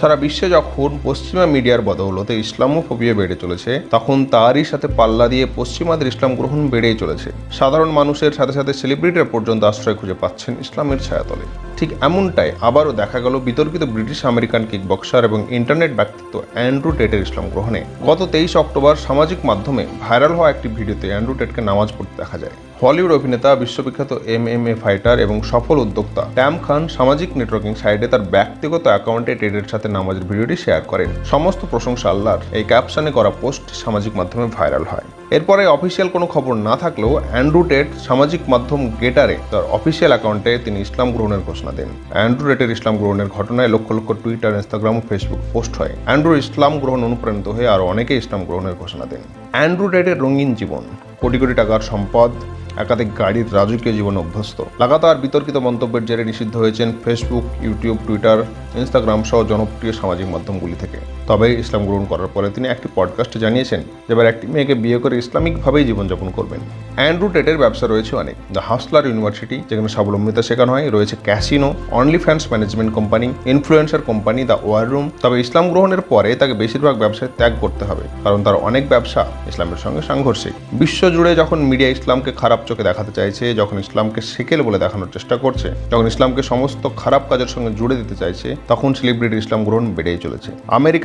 সারা বিশ্বে যখন পশ্চিমা মিডিয়ার বদৌলতে ইসলামোফোবিয়া বেড়ে চলেছে, তখন তারই সাথে পাল্লা দিয়ে পশ্চিমাদের ইসলাম গ্রহণ বেড়েই চলেছে। সাধারণ মানুষের সাথে সাথে সেলিব্রিটিরা পর্যন্ত আশ্রয় খুঁজে পাচ্ছেন ইসলামের ছায়াতলে। ঠিক এমনটাই আবারও দেখা গেল বিতর্কিত ব্রিটিশ আমেরিকান কিক বক্সার এবং ইন্টারনেট ব্যক্তিত্ব অ্যান্ড্রু টেটের ইসলাম গ্রহণে। গত তেইশ অক্টোবর সামাজিক মাধ্যমে ভাইরাল হওয়া একটি ভিডিওতে অ্যান্ড্রু টেটকে নামাজ পড়তে দেখা যায়। হলিউড অভিনেতা, বিশ্ববিখ্যাত এম এম এ ফাইটার এবং সফল উদ্যোক্তা ট্যাম খান সামাজিক নেটওয়ার্কিং সাইটে তার ব্যক্তিগত অ্যাকাউন্টে টেডের সাথে নামাজের ভিডিওটি শেয়ার করেন। সমস্ত প্রশংসা আল্লাহর। এই ক্যাপশনে করা পোস্ট সামাজিক মাধ্যমে ভাইরাল হয়। এরপরে অফিসিয়াল কোনো খবর না থাকলেও অ্যান্ড্রু টেট সামাজিক মাধ্যম গেটারে তার অফিসিয়াল অ্যাকাউন্টে তিনি ইসলাম গ্রহণের ঘোষণা দেন। অ্যান্ড্রু টেটের ইসলাম গ্রহণের ঘটনায় লক্ষ লক্ষ টুইটার, ইনস্টাগ্রাম ও ফেসবুক পোস্ট হয়। অ্যান্ড্রু ইসলাম গ্রহণ অনুপ্রাণিত হয়ে আরও অনেকে ইসলাম গ্রহণের ঘোষণা দেন। অ্যান্ড্রু টেটের রঙিন জীবন, কোটি কোটি টাকার সম্পদ, একাধিক গাড়ির রাজকীয় জীবন অভ্যস্ত। লাগাতার বিতর্কিত মন্তব্যের জেরে নিষিদ্ধ হয়েছেন ফেসবুক, ইউটিউব, টুইটার, ইনস্টাগ্রাম সহ জনপ্রিয় সামাজিক মাধ্যমগুলি থেকে। তবে ইসলাম গ্রহণ করার পরে তিনি একটি পডকাস্টে জানিয়েছেন যে এবার একটি মেয়েকে বিয়ে করে ইসলামিকভাবেই জীবনযাপন করবেন। অ্যান্ড্রু টেটের ব্যবসা রয়েছে অনেক। দ্য হাসলার ইউনিভার্সিটি, যেখানে স্বাবলম্বিতা শেখানো হয়, রয়েছে casino only fans management company influencer company the war room তবে ইসলাম গ্রহণের পরে তাকে বেশিরভাগ ব্যবসায় ত্যাগ করতে হবে, কারণ তার অনেক ব্যবসা ইসলামের সঙ্গে সাংঘর্ষিক। বিশ্বজুড়ে যখন মিডিয়া ইসলামকে খারাপ চোখে দেখাতে চাইছে, যখন ইসলামকে সেকেল বলে দেখানোর চেষ্টা করছে, যখন ইসলামকে সমস্ত খারাপ কাজের সঙ্গে জুড়ে দিতে চাইছে, তখন সেলিব্রিটি ইসলাম গ্রহণ বেড়েই চলেছে।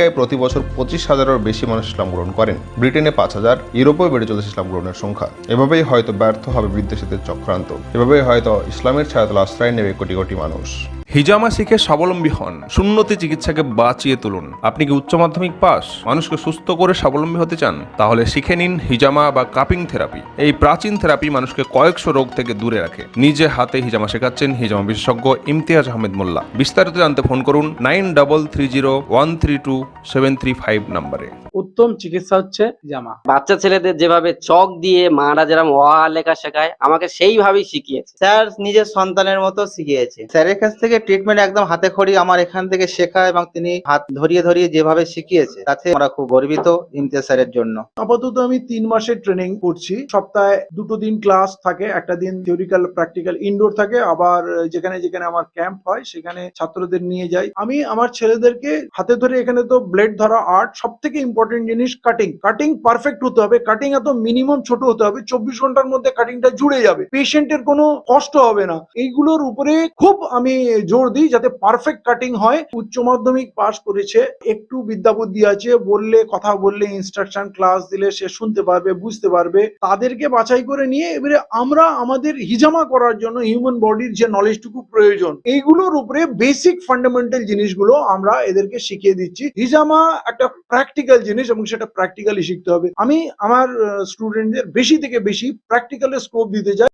আমেরিকায় প্রতি বছর পঁচিশ হাজারের বেশি মানুষ ইসলাম গ্রহণ করেন। ব্রিটেনে পাঁচ হাজার, ইউরোপেও বেড়ে চলেছে ইসলাম গ্রহণের সংখ্যা। এভাবেই হয়তো ব্যর্থ হবে বিদ্বেষীদের চক্রান্ত। এভাবেই হয়তো ইসলামের ছায়াতলা আশ্রয় নেবে কোটি কোটি মানুষ। হিজামা শিখে স্বাবলম্বী হন। শূন্যতি চিকিৎসাকে বাঁচিয়ে তুলুন। আপনি কি উচ্চ মাধ্যমিক পাস? মানুষকে সুস্থ করে স্বাবলম্বী হতে চান? তাহলে শিখে নিন হিজামা বা কাপিং থেরাপি। এই প্রাচীন থেরাপি মানুষকে কয়েকশো রোগ থেকে দূরে রাখে। নিজে হাতে হিজামা শেখাচ্ছেন হিজামা বিশেষজ্ঞ ইমতিয়াজ আহমেদ মোল্লা। বিস্তারিত জানতে ফোন করুন nine double three zero one three two seven three five নম্বরে। উত্তম চিকিৎসা হচ্ছে জামা বাচ্চা ছেলেদের যেভাবে চক দিয়ে মারা যেরকম অ আ লেখা শেখায় আমাকে সেইভাবেই শিখিয়েছে। স্যার নিজের সন্তানের মতো শিখিয়েছে। স্যারের কাছ থেকে ট্রিটমেন্ট একদম হাতে খড়ি আমার এখান থেকে শেখা এবং তিনি হাত ধরিয়ে ধরিয়ে যেভাবে শিখিয়েছে, তাতে আমরা খুব গর্বিত ইমতিয়াজ জন্য। আপাতত আমি তিন মাসের ট্রেনিং করছি। সপ্তাহে দুটো দিন ক্লাস থাকে, একটা দিন থিওরিক্যাল প্র্যাকটিক্যাল ইনডোর থাকে, আবার যেখানে যেখানে আমার ক্যাম্প হয়, সেখানে ছাত্রদের নিয়ে যাই। আমি আমার ছেলেদেরকে হাতে ধরে এখানে তো ব্লেড ধরা আর্ট সব থেকে ইম্পর্টেন্ট জিনিস কাটিং কাটিং পারফেক্ট হতে হবে কাটিং এত মিনিমাম ছোট হতে হবে, চব্বিশ ঘণ্টার মধ্যে কাটিংটা জুড়ে যাবে। পেশেন্টের কোনো কষ্ট হবে না। এইগুলোর উপরে খুব আমি জোর দিই যাতে পারফেক্ট কাটিং হয়। উচ্চ মাধ্যমিক পাশ করেছে। একটু বিদ্যা বুদ্ধি আছে, বললে, কথা বললে ইনস্ট্রাকশন ক্লাস দিলে সে শুনতে পারবে, বুঝতে পারবে। তাদেরকে বাছাই করে নিয়ে এবারে আমরা আমাদের হিজামা করার জন্য হিউম্যান বডির যে নলেজটুকু প্রয়োজন, এইগুলোর উপরে বেসিক ফান্ডামেন্টাল জিনিসগুলো আমরা এদেরকে শিখিয়ে দিচ্ছি। হিজামা একটা প্র্যাকটিক্যাল জিনিস এবং সেটা প্র্যাকটিক্যালি শিখতে হবে। আমি আমার স্টুডেন্টদের বেশি থেকে বেশি প্র্যাকটিক্যালে স্কোপ দিতে চাই।